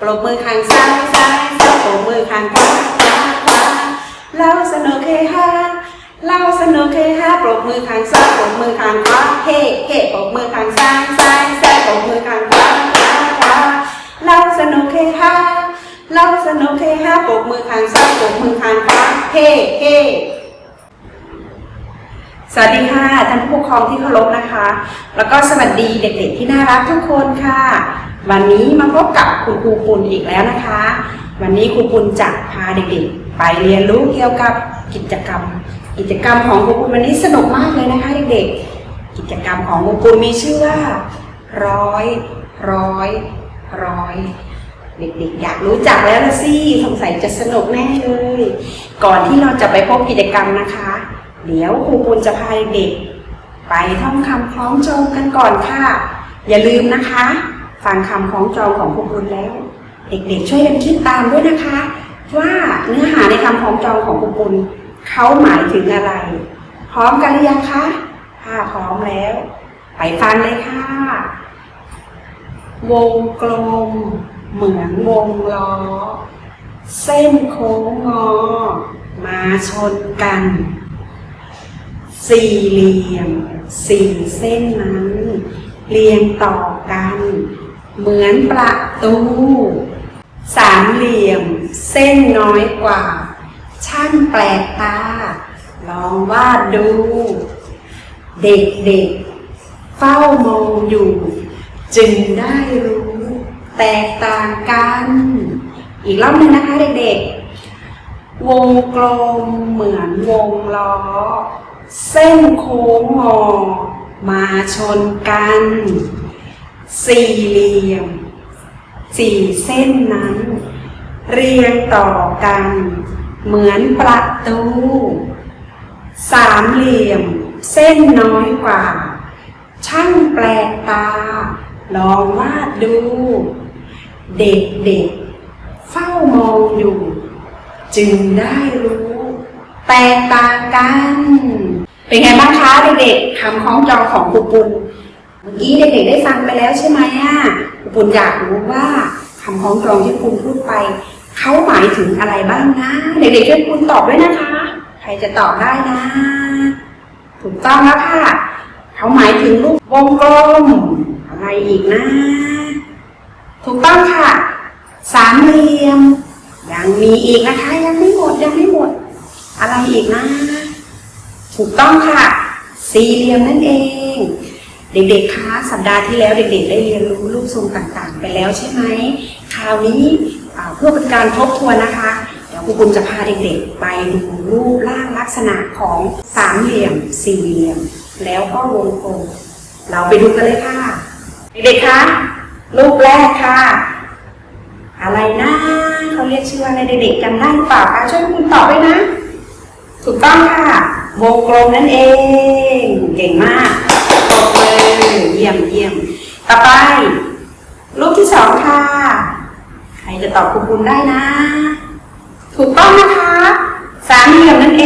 ปรบมือข้างซ้ายซ้ายซ้ายปรบมือข้างขวาขวาขวาเราสนุกเฮฮาเราสนุกเฮฮาปรบมือข้างซ้ายปรบมือข้างขวาเฮ่เฮ่ปรบมือข้างซ้ายซ้ายซ้ายปรบมือข้างขวาขวาขวาเราสนุกเฮฮาเราสนุกเฮฮาปรบมือข้างซ้ายปรบมือข้างขวาเฮ่เฮ่สวัสดีค่ะท่านผู้ปกครองที่เคารพนะคะ แล้วก็สวัสดีเด็กๆที่น่ารักทุกคนค่ะ วันนี้มาพบกับคุณครูปุณอีกแล้วนะคะ วันนี้ครูปุณจะพาเด็กๆ ไปเรียนรู้เกี่ยวกับกิจกรรม กิจกรรมของครูปุณวันนี้สนุกมากเลยนะคะเด็กๆ กิจกรรมของครูปุณมีชื่อว่า ร้อย ร้อย ร้อย เด็กๆ อยากรู้จักแล้วละสิสงสัยจะสนุกแน่เลย ก่อนที่เราจะไปพบกิจกรรมนะคะ เดี๋ยวครูปุณจะพาเด็กไปท่องคำคล้องจองกันก่อนค่ะ อย่าลืมนะคะ ฟังคำคล้องจองของครูปุณแล้ว เด็กๆ ช่วยกันคิดตามด้วยนะคะ ว่าเนื้อหาในคำคล้องจองของครูปุณเขาหมายถึงอะไร พร้อมกันหรือยังคะถ้าพร้อมแล้ว ไปฟังเลยค่ะ วงกลม เหมือนวงล้อ เส้นโค้งงอ มาชนกัน สี่เหลี่ยม สี่เส้นนั้น เรียงต่อ เหมือนประตู สามเหลี่ยม เส้นน้อยกว่า ช่างแปลกตา ลองวาดดู เด็กๆ เฝ้ามองอยู่ จึงได้รู้ แตกต่างกัน อีกรอบหนึ่งนะคะเด็กๆ วงกลมเหมือนวงล้อ เส้นโค้งงอมาชนกัน สี่เหลี่ยม สี่เส้นนั้น เรียงต่อกัน เหมือนประตู สามเหลี่ยม เส้นน้อยกว่า ช่างแปลกตา ลองวาดดู เด็กๆ เฝ้ามองอยู่ จึงได้รู้ แตกต่างกัน เป็นไงบ้างคะเด็กๆคำคล้องจองของครูปุณ เมื่อกี้เด็กๆได้ฟังไปแล้วใช่ไหมอะปุณอยากรู้ว่าคำคล้องจองที่คุณพูดไป เขาหมายถึงอะไรบ้างนะ เด็กๆช่วยคุณตอบด้วยนะคะ ใครจะตอบได้นะ ถูกต้องแล้วค่ะ เขาหมายถึงรูปวงกลม อะไรอีกนะ ถูกต้องค่ะ สามเหลี่ยม ยังมีอีกนะคะ ยังไม่หมดยังไม่หมด อะไรอีกนะ ถูกต้องค่ะ สี่เหลี่ยมนั่นเอง เด็กๆ คะสัปดาห์ที่แล้วเด็กๆ ได้เรียนรู้รูปทรงต่างๆ ไปแล้วใช่ไหม คราวนี้เพื่อเป็นการทบทวนนะคะ เดี๋ยวครูปุณจะพาเด็กๆ ไปดูรูปร่างลักษณะของสามเหลี่ยม สี่เหลี่ยม แล้วก็วงกลม เราไปดูกันเลยค่ะ เด็กๆ คะรูปแรกค่ะ อะไรนะเขาเรียกชื่ออะไรเด็กๆจำได้หรือเปล่าคะช่วยคุณตอบด้วยนะ ถูกต้องค่ะ วงกลมนั่นเอง เก่งมาก ตบมือเยี่ยมเยี่ยม ต่อไป รูปที่สองค่ะ ใครจะตอบคุณบุญได้นะ ถูกต้องนะคะ สามเหลี่ยมนั่นเอ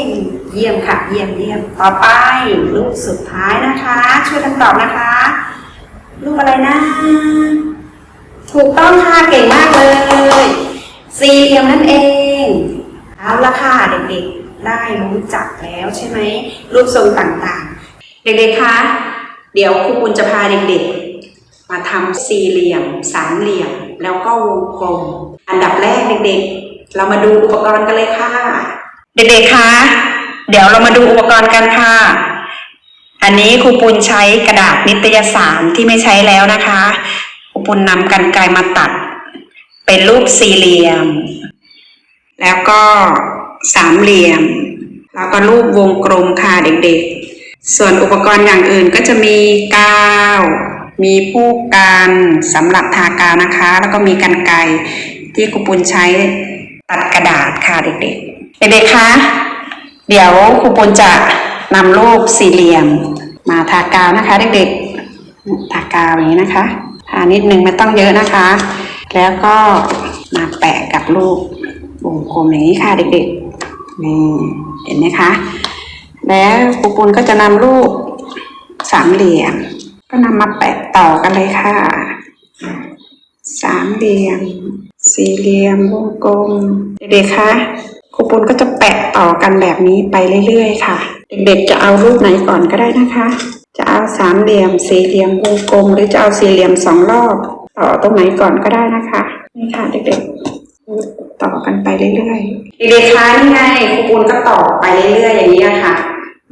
ง เยี่ยมค่ะ เยี่ยมเยี่ยม ต่อไป รูปสุดท้ายนะคะ ช่วยกันตอบนะคะ รูปอะไรนะ ถูกต้องค่ะ เก่งมากเลย สี่เหลี่ยมนั่นเอง เอาละค่ะเด็กๆ ได้รู้จักแล้วใช่ไหม รูปทรงต่างๆ เด็กๆ คะ เดี๋ยวครูปุณจะพาเด็กๆ มาทำสี่เหลี่ยม สามเหลี่ยม แล้วก็วงกลม อันดับแรกเด็กๆ เรามาดูอุปกรณ์กันเลยค่ะ เด็กๆ คะ เดี๋ยวเรามาดูอุปกรณ์กันค่ะ อันนี้ครูปุณใช้กระดาษนิตยสารที่ไม่ใช้แล้วนะคะ ครูปุณนำกันไกรมาตัด เป็นรูปสี่เหลี่ยม แล้วก็สามเหลี่ยม แล้วก็รูปวงกลมค่ะเด็กๆ ส่วนอุปกรณ์อย่างอื่นก็จะมีกาว มีผู้กันสำหรับทากาวนะคะ แล้วก็มีกันไกที่ครูปุณใช้ตัดกระดาษค่ะเด็กๆ เด็กๆคะ เดี๋ยวครูปุณจะนำรูปสี่เหลี่ยม มาทากาวนะคะ เด็กๆ ทากาวอย่างนี้นะคะ ทานิดนึงไม่ต้องเยอะนะคะ แล้วก็มาแปะกับรูปวงกลมอย่างนี้ค่ะเด็กๆนี่เห็นไหมคะ แล้วครูปุณก็จะนำรูปสามเหลี่ยม ก็นำมาแปะต่อกันเลยค่ะ สามเหลี่ยม สี่เหลี่ยมวงกลม เด็กๆคะครูปุณก็จะแปะต่อกันแบบนี้ไปเรื่อยๆ ค่ะ เด็กๆจะเอารูปไหนก่อนก็ได้นะคะ จะเอาสามเหลี่ยม สี่เหลี่ยมวงกลม หรือจะเอาสี่เหลี่ยมสองรอบ ต่อตรงไหนก่อนก็ได้นะคะนี่ค่ะ เด็กๆต่อกันไปเรื่อยๆเด็กๆคะนี่ไงครูปุณก็ต่อไปเรื่อยๆอย่างนี้นะคะ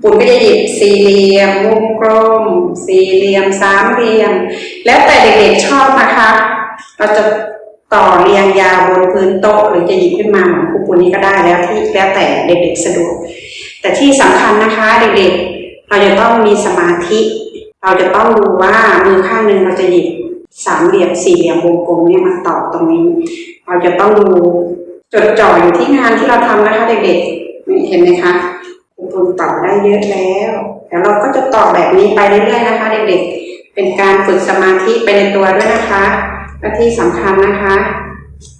ปุณก็จะหยิบสี่เหลี่ยมวงกลม สี่เหลี่ยมสามเหลี่ยม แล้วแต่เด็กๆชอบนะคะ เราจะต่อเรียงยาวบนพื้นโต๊ะหรือจะหยิบขึ้นมาเหมือนครูปุณนี้ก็ได้แล้วที่แล้วแต่เด็กๆสะดวก แต่ที่สำคัญนะคะเด็กๆ เราจะต้องมีสมาธิ เราจะต้องดูว่ามือข้างหนึ่งเราจะหยิบสามเหลี่ยมสี่เหลี่ยมวงกลมเนี่ยมาต่อตรงนี้ เราจะต้องดูจดจ่ออยู่ที่งานที่เราทำนะคะเด็กๆเห็นไหมคะ ครูปุณต่อได้เยอะแล้วเดี๋ยวเราก็จะต่อแบบนี้ไปเรื่อยๆนะคะเด็กๆ เป็นการฝึกสมาธิไปในตัวด้วยนะคะและที่สำคัญนะคะ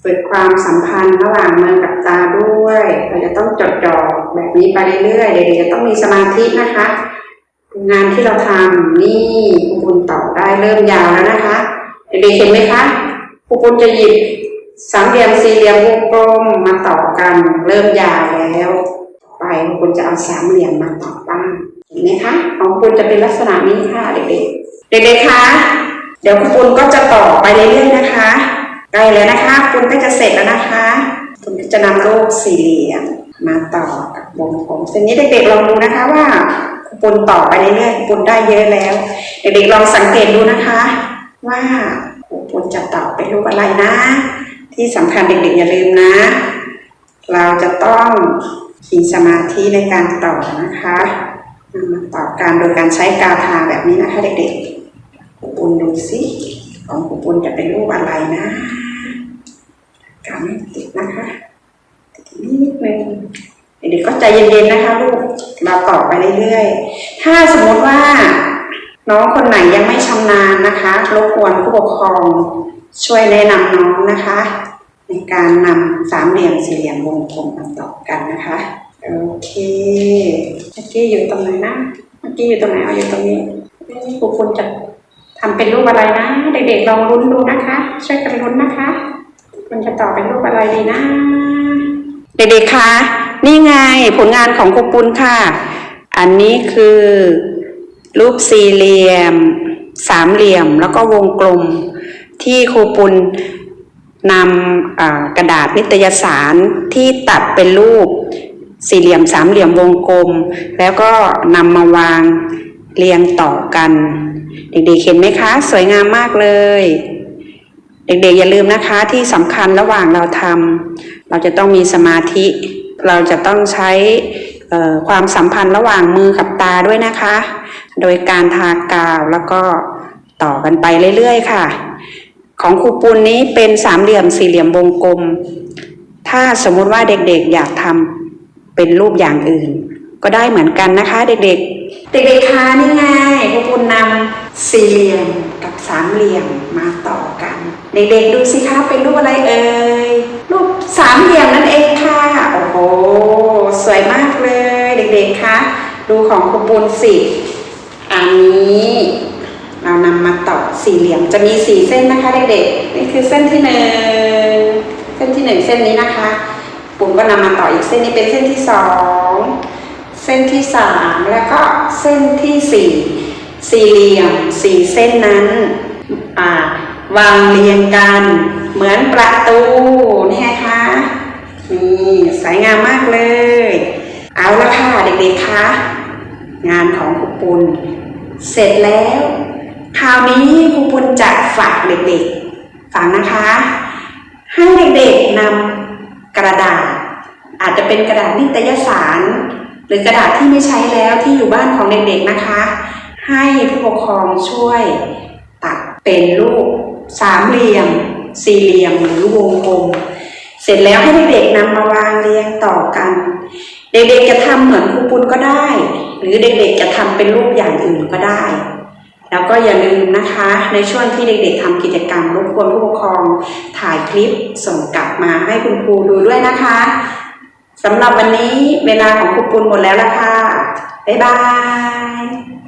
ฝึกความสัมพันธ์ระหว่างมือกับตาด้วย เราจะต้องจดจ่อแบบนี้ไปเรื่อยๆ เด็กๆจะต้องมีสมาธินะคะ งานที่เราทำนี่ครูปุณต่อได้เริ่มยาวแล้วนะคะ เด็กๆเห็นไหมคะครูปุณจะหยิบสามเหลี่ยมสี่เหลี่ยมวงกลมมาต่อกันเริ่มยาวแล้ว ไปครูปุณจะเอาสามเหลี่ยมมาต่อบ้างเห็นไหมคะของคุณจะเป็นลักษณะนี้ค่ะเด็กๆเด็กๆคะเดี๋ยวคุณก็จะต่อไปเรื่อยๆนะคะใกล้แล้วนะคะ คุณก็จะเสร็จแล้วนะคะคุณก็จะนำรูปสี่เหลี่ยมมาต่อกับวงกลมเส้นนี้เด็กๆลองดูนะคะว่าคุณต่อไปเรื่อยๆคุณได้เยอะแล้ว เด็กๆลองสังเกตดูนะคะ ว่าคุณจะต่อเป็นรูปอะไรนะ ที่สำคัญเด็กๆอย่าลืมนะ เราจะต้อง มีสมาธิในการต่อนะคะมาต่อการโดยการใช้กาทาแบบนี้นะคะเด็กๆคุปุณดูสิของคุปุณจะเป็นรูปอะไรนะกาไม่ติดนะคะติดนิดนึงเด็กๆก็ใจเย็นๆนะคะลูกเราต่อไปเรื่อยๆ ถ้าสมมติว่าน้องคนไหนยังไม่ชำนาญนะคะรบกวนผู้ปกครองช่วยแนะนำน้องนะคะ ในการนำสามเหลี่ยมสี่เหลี่ยมวงกลมมาต่อกันนะคะ โอเค เมื่อกี้อยู่ตรงไหนนะ เมื่อกี้อยู่ตรงไหนเอาอยู่ตรงนี้ครูคุณจะทำเป็นรูปอะไรนะ เด็กๆลองลุ้นดูนะคะ ช่วยกันลุ้นนะคะ คุณจะต่อเป็นรูปอะไรดีนะ เด็กๆคะนี่ไงผลงานของครูปุณค่ะ อันนี้คือ รูปสี่เหลี่ยม สามเหลี่ยมแล้วก็วงกลม ที่ครูปุณ นำกระดาษนิตยสารที่ตัดเป็นรูปสี่เหลี่ยมสามเหลี่ยมวงกลม แล้วก็นำมาวางเรียงต่อกัน เด็กๆเห็นไหมคะ สวยงามมากเลย เด็กๆอย่าลืมนะคะที่สำคัญระหว่างเราทำเราจะต้องมีสมาธิ เราจะต้องใช้ความสัมพันธ์ระหว่างมือกับตาด้วยนะคะ โดยการทากาวแล้วก็ต่อกันไปเรื่อยๆ ค่ะ ของครูปุณนี้เป็นสามเหลี่ยมสี่เหลี่ยมวงกลม ถ้าสมมุติว่าเด็กๆอยากทำเป็นรูปอย่างอื่น ก็ได้เหมือนกันนะคะ เด็กๆ เด็กๆคะนี่ไงครูปุณนำสี่เหลี่ยมกับสามเหลี่ยมมาต่อกัน เด็กๆดูสิคะเป็นรูปอะไรเอ่ยรูปสามเหลี่ยมนั่นเองค่ะโอ้โหสวยมากเลย เด็กๆคะดูของครูปุณสิอันนี้ เรานำมาต่อสี่เหลี่ยมจะมีสี่เส้นนะคะเด็กๆนี่คือเส้นที่หนึ่งเส้นที่หนึ่งเส้นนี้นะคะปุ่มก็นำมาต่ออีกเส้นนี้เป็นเส้นที่สองเส้นที่สามแล้วก็เส้นที่สี่สี่เหลี่ยมสี่เส้นนั้นาวางเรียงกันเหมือนประตูนี่ไงคะนี่สวยงามมากเลย เอาละค่ะเด็กๆคะงานของครูปุณเสร็จแล้ว คราวนี้ครูปุณจะฝากเด็กๆฟังนะคะ ให้เด็กๆนำกระดาษ อาจจะเป็นกระดาษนิตยสาร หรือกระดาษที่ไม่ใช้แล้วที่อยู่บ้านของเด็กๆนะคะ ให้ผู้ปกครองช่วย ตัดเป็นรูปสามเหลี่ยม สี่เหลี่ยมหรือวงกลม เสร็จแล้วให้เด็กๆนำมาวางเรียงต่อกัน เด็กๆจะทำเหมือนครูปุณก็ได้ หรือเด็กๆจะทำเป็นรูปอย่างอื่นก็ได้ แล้วก็อย่าลืมนะคะ ในช่วงที่เด็กๆทำกิจกรรมรบกวนผู้ปกครอง ถ่ายคลิปส่งกลับมาให้คุณครูดูด้วยนะคะสำหรับวันนี้เวลาของครูปุณหมดแล้วละค่ะ บ๊ายบาย